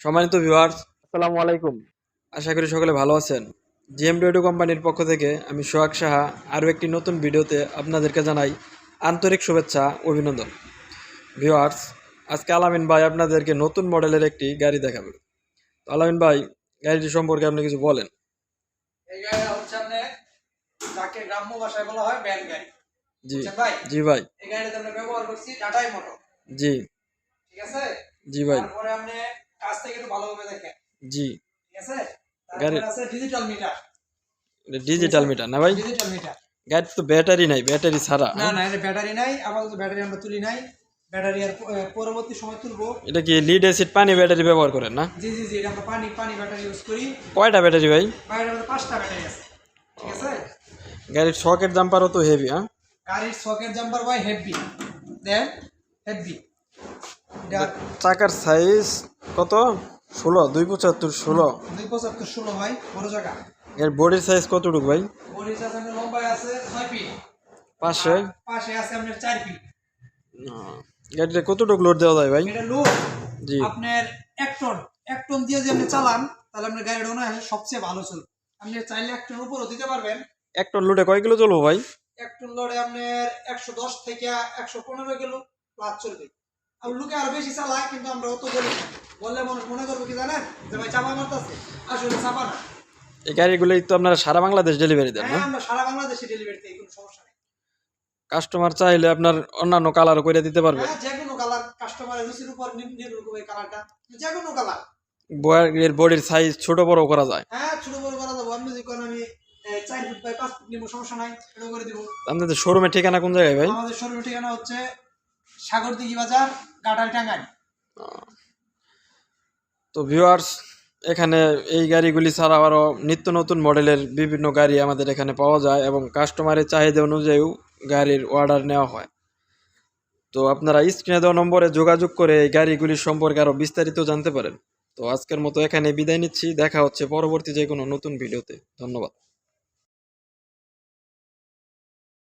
সম্মানিত ভিউয়ার্স আসসালামু আলাইকুম। আশা করি সকলে ভালো আছেন। জিএম রেডিও কোম্পানির পক্ষ থেকে আমি সোহাগ সাহা আরও একটি নতুন ভিডিওতে আপনাদেরকে জানাই আন্তরিক শুভেচ্ছা অভিনন্দন। ভিউয়ার্স আজকে আলামিন ভাই আপনাদেরকে নতুন মডেলের একটি গাড়ি দেখাবে। তো আলামিন ভাই গাড়িটি সম্পর্কে আপনি কিছু বলেন। এই গাড়িটা হচ্ছে আপনি যাকে গ্রাম্য ভাষায় বলা হয় ব্যান গাড়ি। জি ভাই? জি ভাই। এই গাড়িতে আমরা ব্যবহার করছি টাটাই মোটর জি। ঠিক আছে? জি ভাই। তারপরে আপনি কাছ থেকে একটু ভালোভাবে দেখেন। জি। ঠিক আছে? গাড়ি- আছে ডিজিটাল মিটার ডিজিটাল মিটার না ভাই? ডিজিটাল মিটার গাড়িতে তো ব্যাটারি নাই ব্যাটারি ছাড়া। না না এটা ব্যাটারি নাই আপাতত ব্যাটারি আমরা তুলি নাই। ব্যাটারি আর পরবর্তী সময় তুলবো। এটা কি লিড অ্যাসিড পানি ব্যাটারি ব্যবহার করেন না? জি জি জি এটা আমরা পানি পানি ব্যাটারি ইউজ করি। কয়টা ব্যাটারি ভাই? আমাদের পাঁচটা ব্যাটারি আছে। ঠিক আছে? গাড়ির সকেট জাম্পারও তো হেভি হ্যাঁ? গাড়ির socket jumper by heavy then heavy চাকার সাইজ কত? ষোলো দুই পঁচাত্তর ষোলো। দুই পঁচাত্তর ষোলো হয় বড় জায়গা। এর বডির সাইজ কতটুকু ভাই? বডির আপনার লম্বায় আছে ছয় ফিট পাশে? পাশে আছে আপনার চার ফিট গাড়িটা কতটুকু লোড দেওয়া যায় ভাই? এটা লোড জি। আপনার এক টন এক টন দিয়ে যদি আপনি চালান তাহলে আপনার গাড়িটা মনে হয় সবচেয়ে ভালো চলবে। আপনি চাইলে এক টন উপরও দিতে পারবেন। এক টন লোডে কয় কিলো চলবো ভাই? এক টন লোডে আপনার একশো দশ থেকে একশো পনেরো কিলো প্লাস চলবে। আর লোকে আরও বেশি চালায় কিন্তু আমরা অত বলি বললে মানুষ মনে করবে কি জানেন? যে ভাই চাপা মারতেছে। আসলে চাপা না। এই গাড়িগুলোই তো আপনারা সারা বাংলাদেশ ডেলিভারি দেন না? হ্যাঁ আমরা সারা বাংলাদেশে ডেলিভারি দিই কোনো সমস্যা নেই। কাস্টমার চাইলে আপনার অন্যান্য কালারও করে দিতে পারবে। হ্যাঁ যে কোনো কালার কাস্টমারের রুচির উপর নির্ভর করবে কালারটা যে কোনো কালারের বডির সাইজ ছোট বড় করা যায়। হ্যাঁ ছোট বড় করা যাব। যদি কোন আমি চার ফুট বাই পাঁচ ফুট নিবো সমস্যা নাই এটা করে দিব। আপনাদের শোরুমের ঠিকানা কোন জায়গায় ভাই? আমাদের শোরুমের ঠিকানা হচ্ছে সাগরদিঘি বাজার গাটাল টাঙ্গাই তো ভিউয়ার্স এখানে এই গাড়িগুলি ছাড়া আরও নিত্য নতুন মডেলের বিভিন্ন গাড়ি আমাদের এখানে পাওয়া যায় এবং কাস্টমারের চাহিদা অনুযায়ীও গাড়ির অর্ডার নেওয়া হয়। তো আপনারা স্ক্রিনে দেওয়া নম্বরে যোগাযোগ করে এই গাড়িগুলির সম্পর্কে আরও বিস্তারিত জানতে পারেন। তো আজকের মতো এখানে বিদায় নিচ্ছি। দেখা হচ্ছে পরবর্তী যে কোনো নতুন ভিডিওতে। ধন্যবাদ।